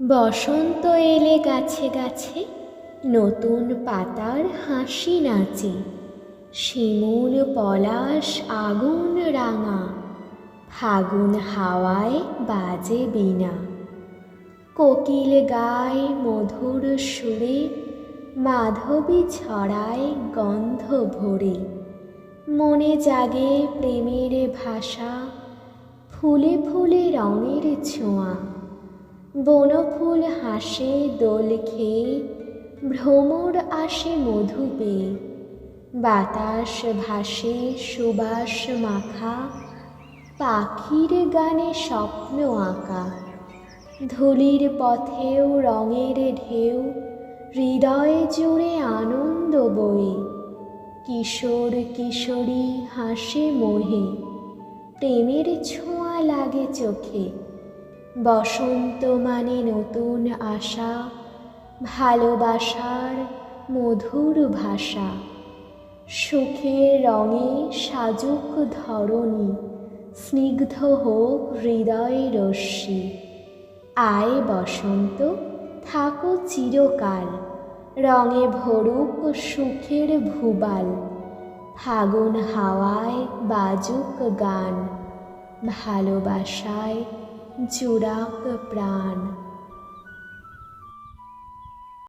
বসন্ত এলে গাছে গাছে নতুন পাতার হাসি নাচে। শিমুল পলাশ আগুন রাঙা, ফাগুন হাওয়ায় বাজে বিনা কোকিল গায় মধুর সুরে, মাধবী ছড়ায় গন্ধ ভরে। মনে জাগে প্রেমের ভাষা, ফুলে ফুলে রঙের ছোঁয়া। বনফুল হাসে দোল খেয়ে, ভ্রমর আসে মধু পেয়ে। বাতাস ভাসে সুবাস মাখা, পাখির গানে স্বপ্ন আঁকা। ধুলির পথেও রঙের ঢেউ, হৃদয়ে জুড়ে আনন্দ বয়ে। কিশোর কিশোরী হাসে মোহে, প্রেমের ছোঁয়া লাগে চোখে। বসন্ত মানে নতুন আশা, ভালোবাসার মধুর ভাষা। সুখের রঙে সাজুক ধরণী, স্নিগ্ধ হোক হৃদয়ে রশ্মি। আয় বসন্ত, থাকো চিরকাল, রঙে ভরুক সুখের ভুবাল। ফাগুন হাওয়ায় বাজুক গান, ভালোবাসায় জুড়াক প্রাণ।